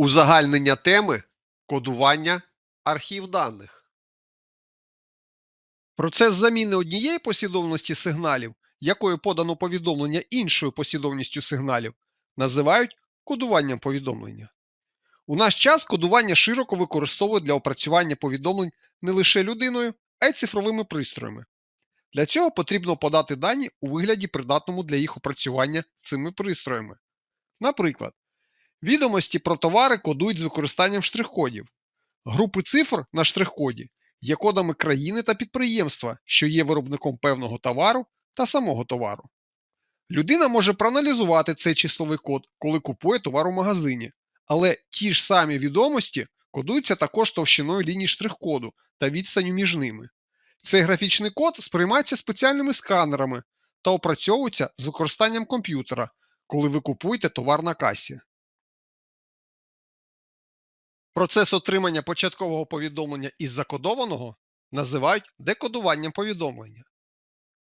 Узагальнення теми кодування архів даних. Процес заміни однієї послідовності сигналів, якою подано повідомлення іншою послідовністю сигналів, називають кодуванням повідомлення. У наш час кодування широко використовують для опрацювання повідомлень не лише людиною, а й цифровими пристроями. Для цього потрібно подати дані у вигляді придатному для їх опрацювання цими пристроями. Наприклад, Відомості про товари кодують з використанням штрих-кодів. Групи цифр на штрих-коді є кодами країни та підприємства, що є виробником певного товару та самого товару. Людина може проаналізувати цей числовий код, коли купує товар у магазині, але ті ж самі відомості кодуються також товщиною ліній штрих-коду та відстанню між ними. Цей графічний код сприймається спеціальними сканерами та опрацьовується з використанням комп'ютера, коли ви купуєте товар на касі. Процес отримання початкового повідомлення із закодованого називають декодуванням повідомлення.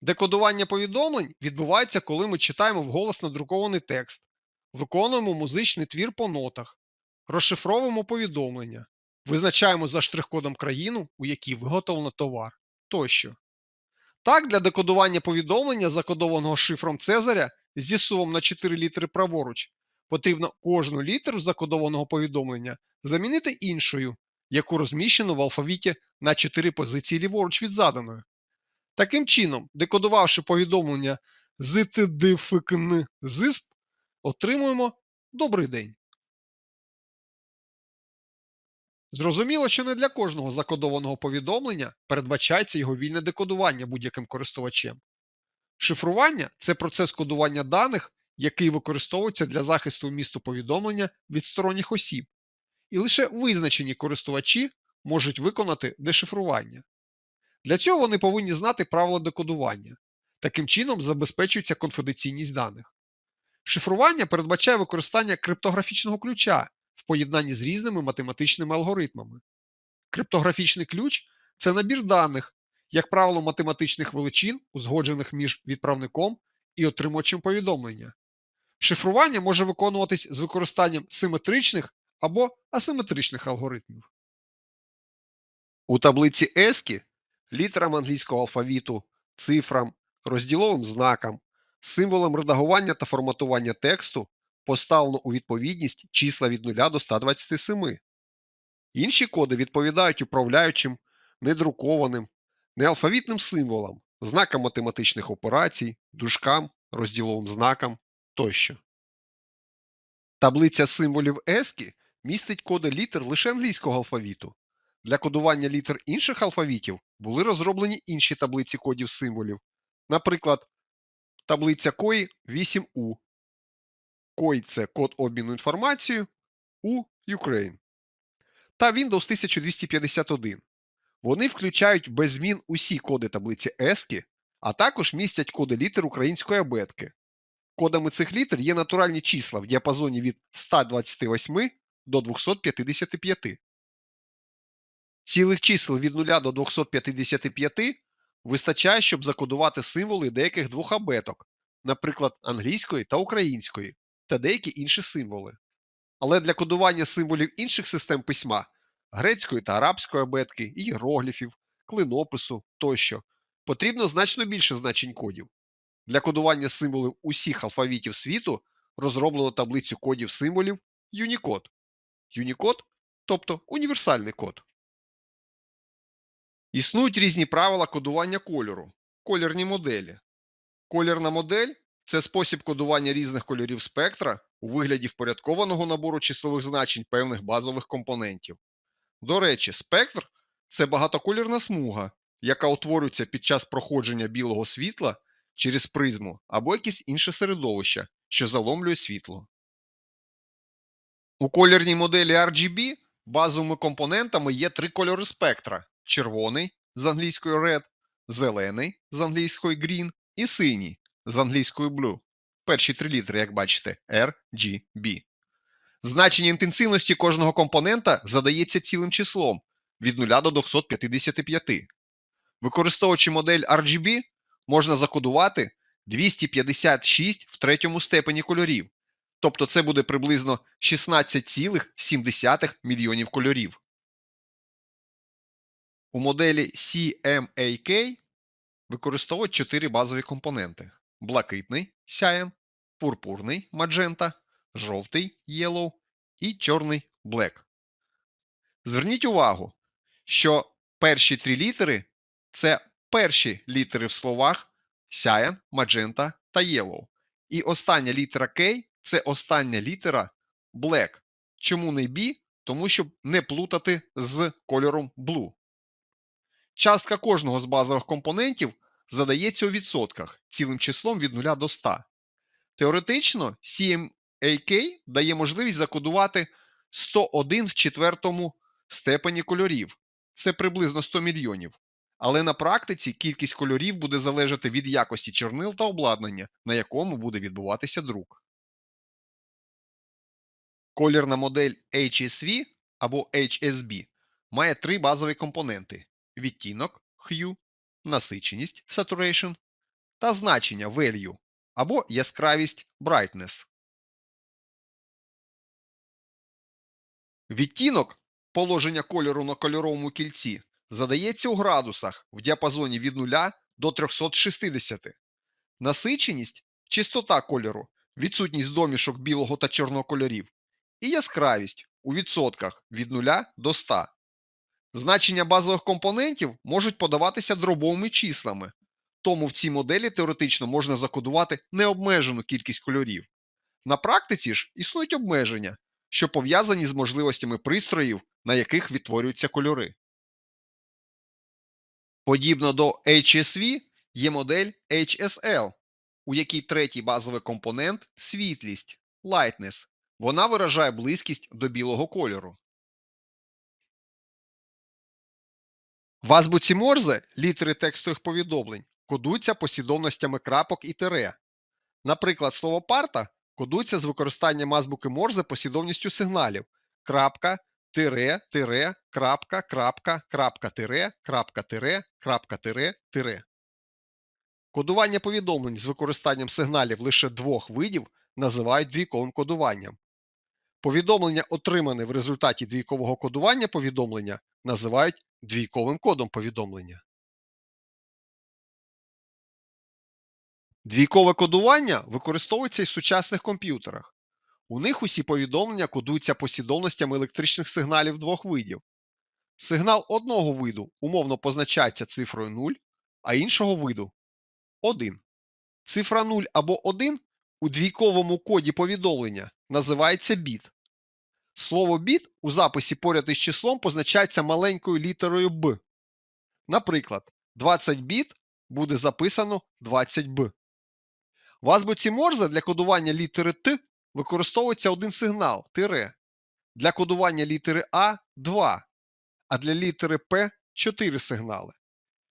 Декодування повідомлень відбувається, коли ми читаємо вголос надрукований текст, виконуємо музичний твір по нотах, розшифровуємо повідомлення, визначаємо за штрих-кодом країну, у якій виготовлено товар тощо. Так, для декодування повідомлення, закодованого шифром Цезаря зі сумом на 4 літери праворуч, потрібно кожну літеру закодованого повідомлення замінити іншою, яку розміщено в алфавіті на 4 позиції ліворуч від заданої. Таким чином, декодувавши повідомлення зтдфкн зисп, отримуємо добрий день. Зрозуміло, що не для кожного закодованого повідомлення передбачається його вільне декодування будь-яким користувачем. Шифрування це процес кодування даних, який використовується для захисту вмісту повідомлення від сторонніх осіб, і лише визначені користувачі можуть виконати дешифрування. Для цього вони повинні знати правила декодування. Таким чином забезпечується конфіденційність даних. Шифрування передбачає використання криптографічного ключа в поєднанні з різними математичними алгоритмами. Криптографічний ключ це набір даних, як правило, математичних величин, узгоджених між відправником і отримувачем повідомлення. Шифрування може виконуватись з використанням симетричних або асиметричних алгоритмів. У таблиці ESCII літерам англійського алфавіту, цифрам, розділовим знакам, символам редагування та форматування тексту поставлено у відповідність числа від 0 до 127. Інші коди відповідають управляючим, недрукованим, неалфавітним символам, знакам математичних операцій, дужкам, розділовим знакам тощо. Таблиця символів ESCII містить коди літер лише англійського алфавіту. Для кодування літер інших алфавітів були розроблені інші таблиці кодів символів, наприклад, таблиця COI 8U. COI – це код обміну інформацією у Ukraine та Windows 1251. Вони включають без змін усі коди таблиці ESCII, а також містять коди літер української абетки. Кодами цих літер є натуральні числа в діапазоні від 128 до 255. Цілих чисел від 0 до 255 вистачає, щоб закодувати символи деяких двох абеток, наприклад, англійської та української, та деякі інші символи. Але для кодування символів інших систем письма грецької та арабської абетки, ієрогліфів, клинопису тощо потрібно значно більше значень кодів. Для кодування символів усіх алфавітів світу розроблено таблицю кодів символів Unicode. Unicode, тобто універсальний код. Існують різні правила кодування кольору, колірні моделі. Колірна модель це спосіб кодування різних кольорів спектра у вигляді впорядкованого набору числових значень певних базових компонентів. До речі, спектр це багатоколірна смуга, яка утворюється під час проходження білого світла через призму або якесь інше середовище, що заломлює світло. У колірній моделі RGB базовими компонентами є три кольори спектра: червоний з англійської red, зелений з англійської green і синій з англійської blue. Перші три літери, як бачите, RGB. Значення інтенсивності кожного компонента задається цілим числом від 0 до 255. Використовуючи модель RGB, можна закодувати 256 в третьому степені кольорів, Тобто це буде приблизно 16,7 мільйонів кольорів. У моделі CMAK використовують 4 базові компоненти: блакитний cyan, пурпурний magenta, жовтий yellow і чорний black. Зверніть увагу, що перші три літери це перші літери в словах cyan, magenta та yellow. І остання літера K це остання літера black. Чому не B? Тому щоб не плутати з кольором blue. Частка кожного з базових компонентів задається у відсотках цілим числом від 0 до 100. Теоретично CMAK дає можливість закодувати 101 в четвертому степені кольорів. Це приблизно 100 мільйонів. Але на практиці кількість кольорів буде залежати від якості чорнил та обладнання, на якому буде відбуватися друк. Колірна модель HSV або HSB має три базові компоненти: відтінок hue, насиченість saturation та значення value або яскравість brightness. Відтінок положення кольору на кольоровому кільці задається у градусах в діапазоні від 0 до 360. Насиченість чистота кольору, відсутність домішок білого та чорного кольорів, і яскравість у відсотках від 0 до 100. Значення базових компонентів можуть подаватися дробовими числами, тому в цій моделі теоретично можна закодувати необмежену кількість кольорів. На практиці ж існують обмеження, що пов'язані з можливостями пристроїв, на яких відтворюються кольори. Подібно до HSV є модель HSL, у якій третій базовий компонент світлість lightness. Вона виражає близькість до білого кольору. В азбуці Морзе літери текстових повідомлень кодуються послідовностями крапок і тире. Наприклад, слово парта кодується з використанням азбуки Морзе послідовністю сигналів крапка, тире, тире, крапка, крапка, крапка, тире, крапка, тире, крапка, тире, тире. Кодування повідомлень з використанням сигналів лише двох видів називають двійковим кодуванням. Повідомлення, отримане в результаті двійкового кодування повідомлення, називають двійковим кодом повідомлення. Двійкове кодування використовується і в сучасних комп'ютерах. У них усі повідомлення кодуються послідовностями електричних сигналів двох видів. Сигнал одного виду умовно позначається цифрою 0, а іншого виду 1. Цифра 0 або 1 у двійковому коді повідомлення називається біт. Слово біт у записі поряд із числом позначається маленькою літерою Б. Наприклад, 20 біт буде записано 20Б. В азбуці Морзе для кодування літери Т використовується один сигнал тире. Для кодування літери А 2, а для літери П 4 сигнали.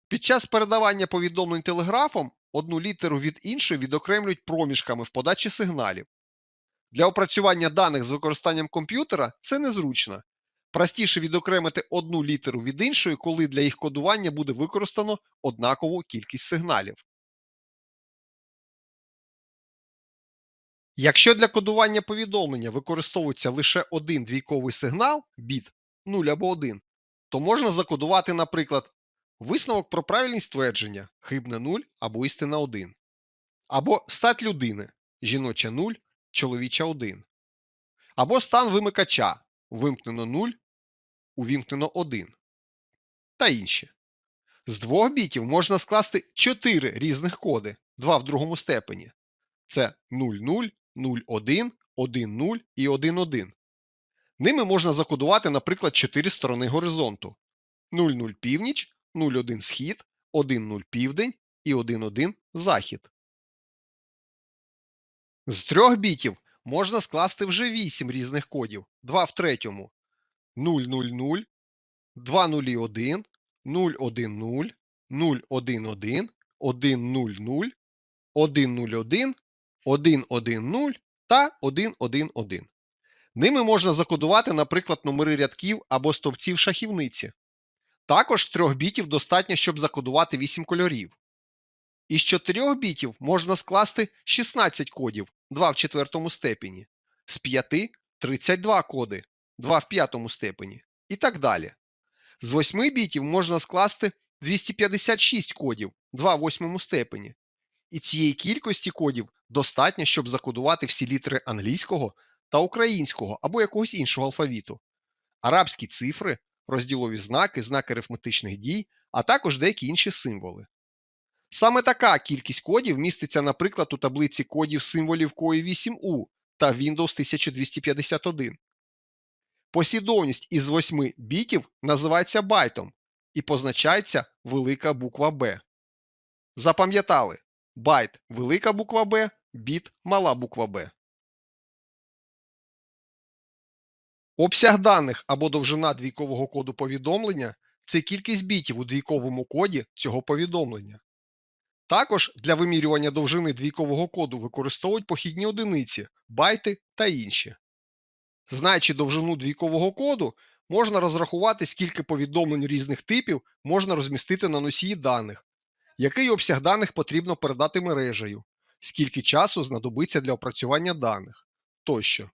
Під час передавання повідомлень телеграфом одну літеру від іншої відокремлюють проміжками в подачі сигналів. Для опрацювання даних з використанням комп'ютера це незручно. Простіше відокремити одну літеру від іншої, коли для їх кодування буде використано однакову кількість сигналів. Якщо для кодування повідомлення використовується лише один двійковий сигнал біт 0 або 1, то можна закодувати, наприклад, висновок про правильність твердження хибне 0 або істина 1, або стать людини жіноча 0, чоловіча 1, або стан вимикача вимкнено 0, увімкнено 1 та інші. З двох бітів можна скласти 4 різних коди, 2 в другому степені. Це 00, 01, 10 і 11. Ними можна закодувати, наприклад, 4 сторони горизонту: 00 північ, 01 схід, 10 південь і 11 захід. З трьох бітів можна скласти вже 8 різних кодів, 2 в третьому 000, 201, 010, 011, 100, 101, 110 та 111. Ними можна закодувати, наприклад, номери рядків або стовпців шахівниці. Також з 3 бітів достатньо, щоб закодувати 8 кольорів. Із 4 бітів можна скласти 16 кодів, 2 в четвертому степені. з 5 32 коди, 2 в п'ятому степені і так далі. З 8 бітів можна скласти 256 кодів, 2 в восьмому степені. І цієї кількості кодів достатньо, щоб закодувати всі літери англійського та українського або якогось іншого алфавіту, арабські цифри, розділові знаки, знаки арифметичних дій, а також деякі інші символи. Саме така кількість кодів міститься, наприклад, у таблиці кодів символів COI 8U та Windows 1251. Послідовність із 8 бітів називається байтом і позначається велика буква Б. Запам'ятали байт велика буква Б, біт мала буква Б. Обсяг даних або довжина двійкового коду повідомлення це кількість бітів у двійковому коді цього повідомлення. Також для вимірювання довжини двійкового коду використовують похідні одиниці, байти та інші. Знаючи довжину двійкового коду, можна розрахувати, скільки повідомлень різних типів можна розмістити на носії даних, який обсяг даних потрібно передати мережею, скільки часу знадобиться для опрацювання даних тощо.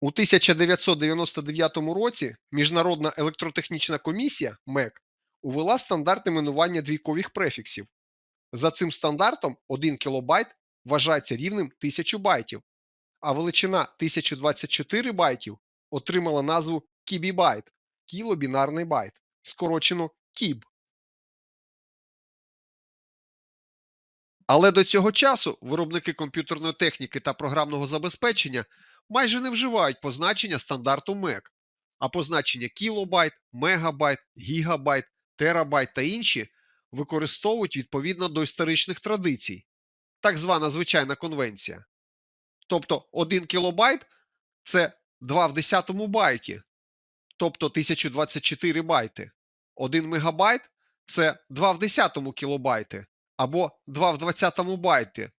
У 1999 році Міжнародна електротехнічна комісія МЕК увела стандарт іменування двійкових префіксів. За цим стандартом 1 кБ вважається рівним 1000 байтів, а величина 1024 байтів отримала назву кібібайт кілобінарний байт, скорочено кіб. Але до цього часу виробники комп'ютерної техніки та програмного забезпечення майже не вживають позначення стандарту MEC, а позначення кілобайт, мегабайт, гігабайт, терабайт та інші використовують відповідно до історичних традицій, так звана звичайна конвенція. Тобто 1 кілобайт це 2 в 10 байті, тобто 1024 байти. 1 мегабайт це 2 в 10 кілобайти або 2 в 20 байті,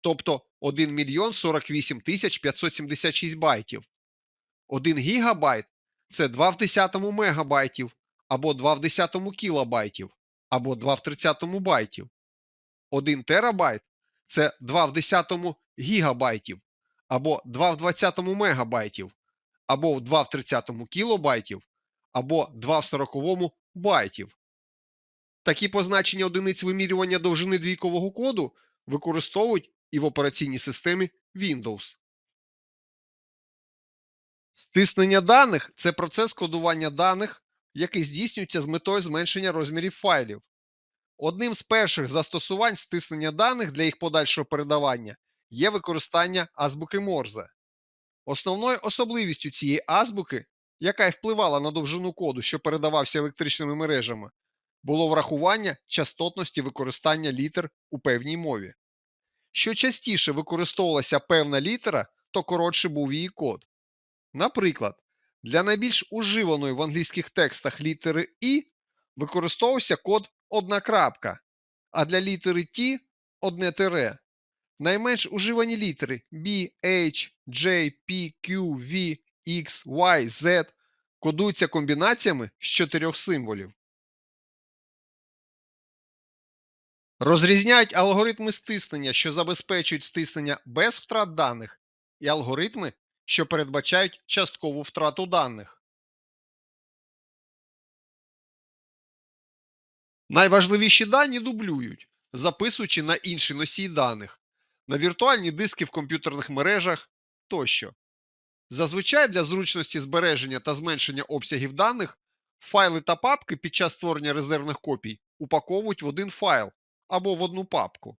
тобто 1 мільйон 48 тисяч 576 байтів. 1 гігабайт це 2 в 10 мегабайтів або 2 в 10 кілобайтів, або 2 в 30 байтів. 1 терабайт це 2 в 10 гігабайтів, або 2 в 20 мегабайтів, або 2 в 30 кілобайтів, або 2 в 40 байтів. Такі позначення одиниць вимірювання довжини двійкового коду використовують і в операційній системі Windows. Стиснення даних це процес кодування даних, який здійснюється з метою зменшення розмірів файлів. Одним з перших застосувань стиснення даних для їх подальшого передавання є використання азбуки Морзе. Основною особливістю цієї азбуки, яка й впливала на довжину коду, що передавався електричними мережами, було врахування частотності використання літер у певній мові. Що частіше використовувалася певна літера, то коротше був її код. Наприклад, для найбільш уживаної в англійських текстах літери І використовувався код одна крапка, а для літери T одне тире. Найменш уживані літери B, H, J, P, Q, V, X, Y, Z кодуються комбінаціями з чотирьох символів. Розрізняють алгоритми стиснення, що забезпечують стиснення без втрат даних, і алгоритми, що передбачають часткову втрату даних. Найважливіші дані дублюють, записуючи на інший носій даних, на віртуальні диски в комп'ютерних мережах тощо. Зазвичай для зручності збереження та зменшення обсягів даних файли та папки під час створення резервних копій упаковують в один файл або в одну папку.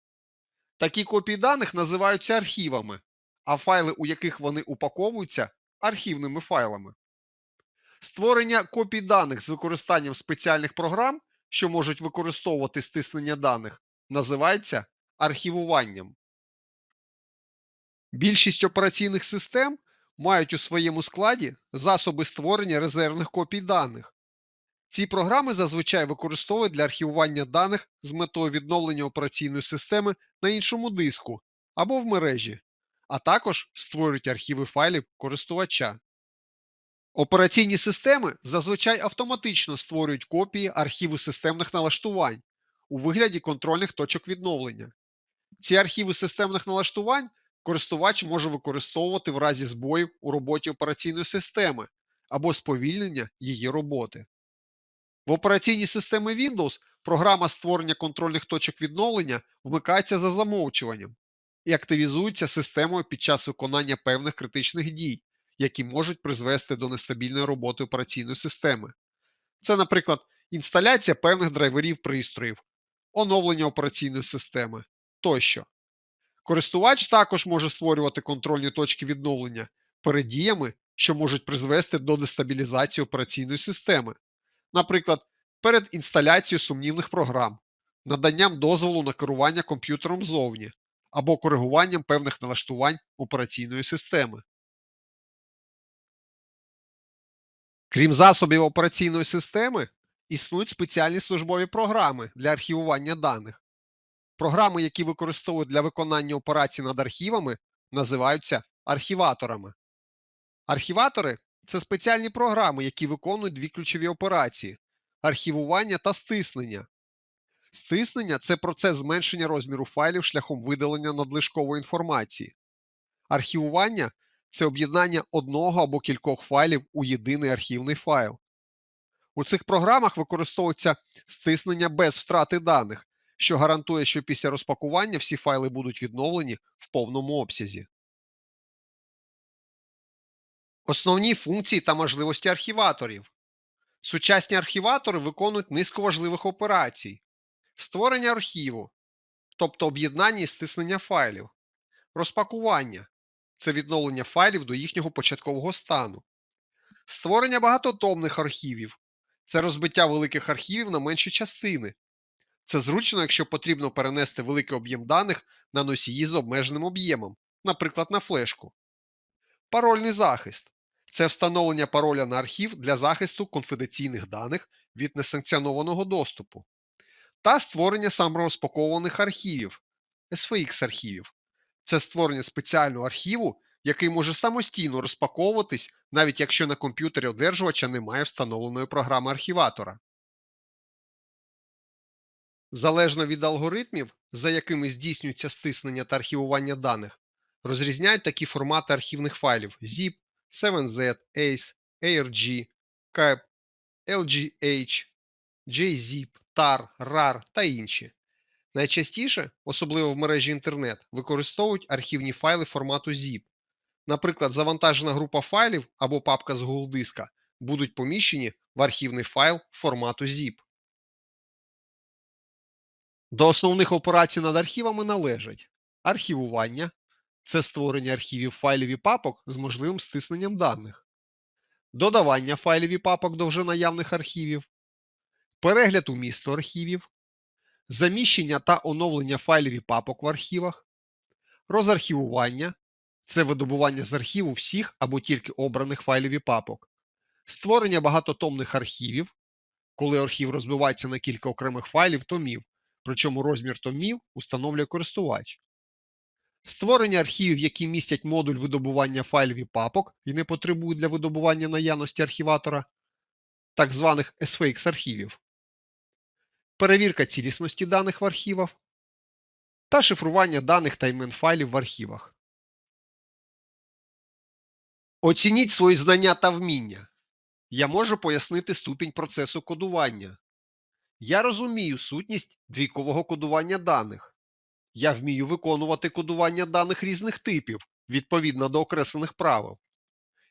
Такі копії даних називаються архівами, а файли, у яких вони упаковуються, архівними файлами. Створення копій даних з використанням спеціальних програм, що можуть використовувати стиснення даних, називається архівуванням. Більшість операційних систем мають у своєму складі засоби створення резервних копій даних. Ці програми зазвичай використовують для архівування даних з метою відновлення операційної системи на іншому диску або в мережі, а також створюють архіви файлів користувача. Операційні системи зазвичай автоматично створюють копії архіву системних налаштувань у вигляді контрольних точок відновлення. Ці архіви системних налаштувань користувач може використовувати в разі збоїв у роботі операційної системи або сповільнення її роботи. В операційній системі Windows програма створення контрольних точок відновлення вмикається за замовчуванням і активізується системою під час виконання певних критичних дій, які можуть призвести до нестабільної роботи операційної системи. Це, наприклад, інсталяція певних драйверів пристроїв, оновлення операційної системи тощо. Користувач також може створювати контрольні точки відновлення перед діями, що можуть призвести до дестабілізації операційної системи, наприклад, перед інсталяцією сумнівних програм, наданням дозволу на керування комп'ютером ззовні або коригуванням певних налаштувань операційної системи. Крім засобів операційної системи, існують спеціальні службові програми для архівування даних. Програми, які використовують для виконання операцій над архівами, називаються архіваторами. Архіватори це спеціальні програми, які виконують дві ключові операції архівування та стиснення. Стиснення це процес зменшення розміру файлів шляхом видалення надлишкової інформації. Архівування це об'єднання одного або кількох файлів у єдиний архівний файл. У цих програмах використовується стиснення без втрати даних, що гарантує, що після розпакування всі файли будуть відновлені в повному обсязі. Основні функції та можливості архіваторів. Сучасні архіватори виконують низку важливих операцій: створення архіву, тобто об'єднання і стиснення файлів, розпакування це відновлення файлів до їхнього початкового стану, створення багатотомних архівів це розбиття великих архівів на менші частини. Це зручно, якщо потрібно перенести великий об'єм даних на носії з обмеженим об'ємом, наприклад, на флешку. Парольний захист це встановлення пароля на архів для захисту конфіденційних даних від несанкціонованого доступу. Та створення саморозпакованих архівів SFX архівів. Це створення спеціального архіву, який може самостійно розпаковуватись, навіть якщо на комп'ютері одержувача немає встановленої програми архіватора. Залежно від алгоритмів, за якими здійснюється стиснення та архівування даних, розрізняють такі формати архівних файлів ZIP, 7Z, ACE, ARG, CAP, LGH, JZIP, TAR, RAR та інші. Найчастіше, особливо в мережі інтернет, використовують архівні файли формату ZIP. Наприклад, завантажена група файлів або папка з Google диска будуть поміщені в архівний файл формату ZIP. До основних операцій над архівами належать архівування це створення архівів файлів і папок з можливим стисненням даних, додавання файлів і папок до вже наявних архівів, перегляд умісту архівів, заміщення та оновлення файлів і папок в архівах, розархівування це видобування з архіву всіх або тільки обраних файлів і папок, створення багатотомних архівів, коли архів розбивається на кілька окремих файлів томів, причому розмір томів установлює користувач. Створення архівів, які містять модуль видобування файлів і папок і не потребують для видобування наявності архіватора, так званих SFX архівів, перевірка цілісності даних в архівах та шифрування даних та імен файлів в архівах. Оцініть свої знання та вміння. Я можу пояснити ступінь процесу кодування. Я розумію сутність двійкового кодування даних. Я вмію виконувати кодування даних різних типів відповідно до окреслених правил.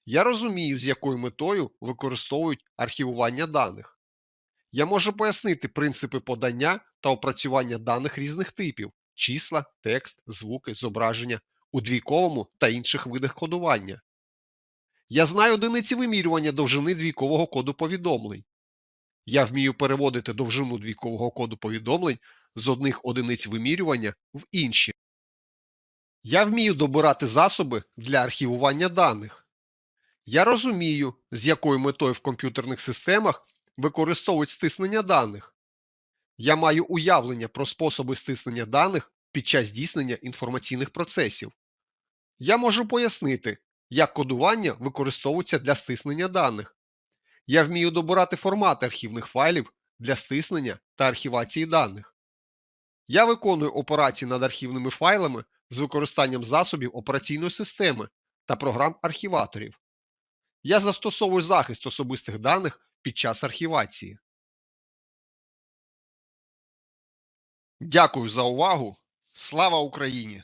Я розумію, з якою метою використовують архівування даних. Я можу пояснити принципи подання та опрацювання даних різних типів числа, текст, звуки, зображення у двійковому та інших видах кодування. Я знаю одиниці вимірювання довжини двійкового коду повідомлень. Я вмію переводити довжину двійкового коду повідомлень з одних одиниць вимірювання в інші. Я вмію добирати засоби для архівування даних. Я розумію, з якою метою в комп'ютерних системах використовують стиснення даних. Я маю уявлення про способи стиснення даних під час здійснення інформаційних процесів. Я можу пояснити, як кодування використовується для стиснення даних. Я вмію добирати формати архівних файлів для стиснення та архівації даних. Я виконую операції над архівними файлами з використанням засобів операційної системи та програм архіваторів. Я застосовую захист особистих даних під час архівації. Дякую за увагу. Слава Україні!